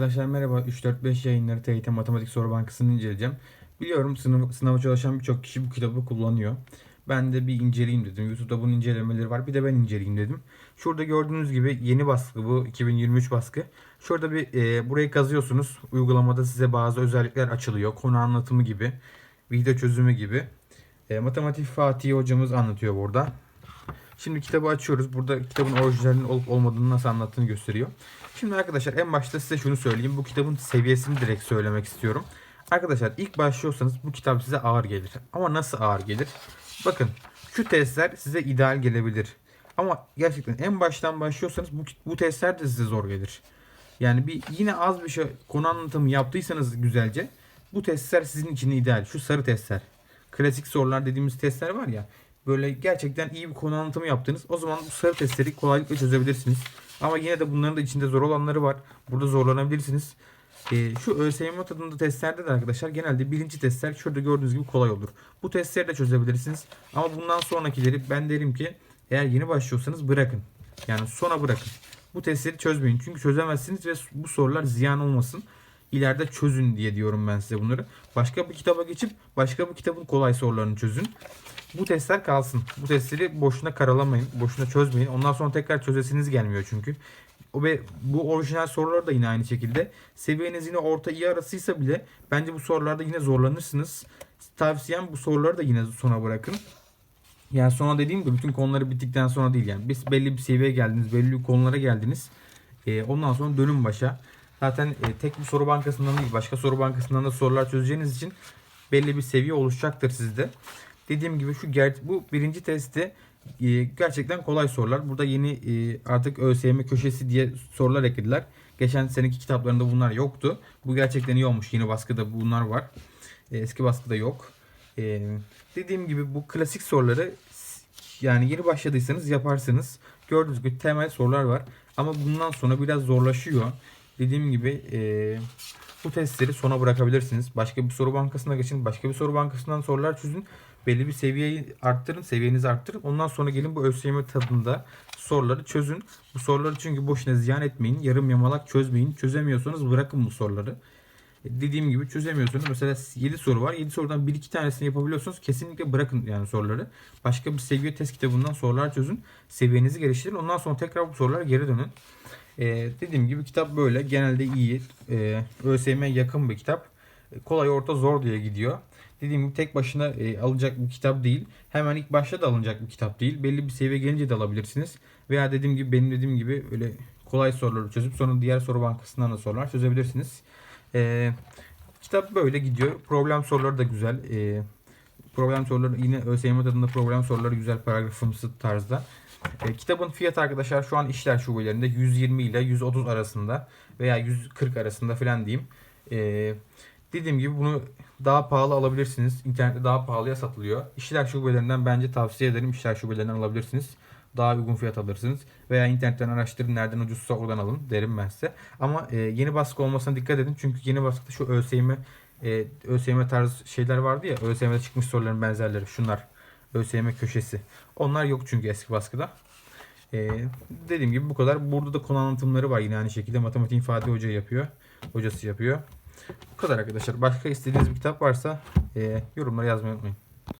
Arkadaşlar merhaba. 3-4-5 yayınları TYT Matematik Soru Bankası'nı inceleyeceğim. Biliyorum sınav, sınava çalışan birçok kişi bu kitabı kullanıyor. Ben de bir inceleyeyim dedim. YouTube'da bunun incelemeleri var. Bir de ben inceleyeyim dedim. Şurada gördüğünüz gibi yeni baskı bu. 2023 baskı. Şurada bir e, burayı kazıyorsunuz. Uygulamada size bazı özellikler açılıyor. Konu anlatımı gibi. Video çözümü gibi. E, Matematik Fatih hocamız anlatıyor burada. Şimdi kitabı açıyoruz. Burada kitabın orijinalinin olup olmadığını nasıl anlattığını gösteriyor. Şimdi arkadaşlar en başta size şunu söyleyeyim. Bu kitabın seviyesini direkt söylemek istiyorum. Arkadaşlar ilk başlıyorsanız bu kitap size ağır gelir. Ama nasıl ağır gelir? Bakın şu testler size ideal gelebilir. Ama gerçekten en baştan başlıyorsanız bu, bu testler de size zor gelir. Yani bir yine az bir şey konu anlatımı yaptıysanız güzelce bu testler sizin için ideal. Şu sarı testler. Klasik sorular dediğimiz testler var ya. Böyle gerçekten iyi bir konu anlatımı yaptınız. O zaman bu sarı testleri kolaylıkla çözebilirsiniz. Ama yine de bunların da içinde zor olanları var. Burada zorlanabilirsiniz. Ee, şu ÖSYM tadında testlerde de arkadaşlar genelde birinci testler şurada gördüğünüz gibi kolay olur. Bu testleri de çözebilirsiniz. Ama bundan sonrakileri ben derim ki eğer yeni başlıyorsanız bırakın. Yani sona bırakın. Bu testleri çözmeyin. Çünkü çözemezsiniz ve bu sorular ziyan olmasın. İleride çözün diye diyorum ben size bunları. Başka bir kitaba geçip başka bir kitabın kolay sorularını çözün. Bu testler kalsın. Bu testleri boşuna karalamayın. Boşuna çözmeyin. Ondan sonra tekrar çözesiniz gelmiyor çünkü. O ve bu orijinal sorular da yine aynı şekilde. Seviyeniz yine orta iyi arasıysa bile bence bu sorularda yine zorlanırsınız. Tavsiyem bu soruları da yine sona bırakın. Yani sonra dediğim gibi bütün konuları bittikten sonra değil yani. Biz belli bir seviyeye geldiniz, belli konulara geldiniz. Ee, ondan sonra dönün başa. Zaten e, tek bir soru bankasından değil, başka soru bankasından da sorular çözeceğiniz için belli bir seviye oluşacaktır sizde. Dediğim gibi şu bu birinci testi e, gerçekten kolay sorular. Burada yeni e, artık ÖSYM köşesi diye sorular eklediler. Geçen seneki kitaplarında bunlar yoktu. Bu gerçekten iyi olmuş. Yeni baskıda bunlar var. E, eski baskıda yok. E, dediğim gibi bu klasik soruları yani yeni başladıysanız yaparsınız. Gördüğünüz gibi temel sorular var. Ama bundan sonra biraz zorlaşıyor. Dediğim gibi e, bu testleri sona bırakabilirsiniz. Başka bir soru bankasına geçin. Başka bir soru bankasından sorular çözün. Belli bir seviyeyi arttırın. Seviyenizi arttırın. Ondan sonra gelin bu ÖSYM tadında soruları çözün. Bu soruları çünkü boşuna ziyan etmeyin. Yarım yamalak çözmeyin. Çözemiyorsanız bırakın bu soruları. E, Dediğim gibi çözemiyorsunuz. Mesela 7 soru var. 7 sorudan 1-2 tanesini yapabiliyorsunuz. Kesinlikle bırakın yani soruları. Başka bir seviye test kitabından sorular çözün. Seviyenizi geliştirin. Ondan sonra tekrar bu sorulara geri dönün. Ee, dediğim gibi kitap böyle. Genelde iyi. Ee, ÖSYM'ye yakın bir kitap. Ee, Kolay orta zor diye gidiyor. Dediğim gibi tek başına e, alınacak bir kitap değil. Hemen ilk başta da alınacak bir kitap değil. Belli bir seviye gelince de alabilirsiniz. Veya dediğim gibi benim dediğim gibi öyle kolay soruları çözüp sonra diğer soru bankasından da sorular çözebilirsiniz. Ee, kitap böyle gidiyor. Problem soruları da güzel. Ee, problem soruları yine ÖSYM tadında problem soruları güzel paragrafımsı tarzda. E, kitabın fiyatı arkadaşlar şu an işler şubelerinde 120 ile 130 arasında veya 140 arasında falan diyeyim. E, dediğim gibi bunu daha pahalı alabilirsiniz. İnternette daha pahalıya satılıyor. İşler şubelerinden bence tavsiye ederim. İşler şubelerinden alabilirsiniz. Daha uygun fiyat alırsınız. Veya internetten araştırın nereden ucuzsa oradan alın derim ben size. Ama e, yeni baskı olmasına dikkat edin. Çünkü yeni baskıda şu ÖSYM e, ÖSYM tarz şeyler vardı ya. ÖSYM'de çıkmış soruların benzerleri. Şunlar. ÖSYM köşesi. Onlar yok çünkü eski baskıda. Ee, dediğim gibi bu kadar. Burada da konu anlatımları var yine aynı şekilde. Matematik Fatih Hoca yapıyor. Hocası yapıyor. Bu kadar arkadaşlar. Başka istediğiniz bir kitap varsa e, yorumlara yazmayı unutmayın.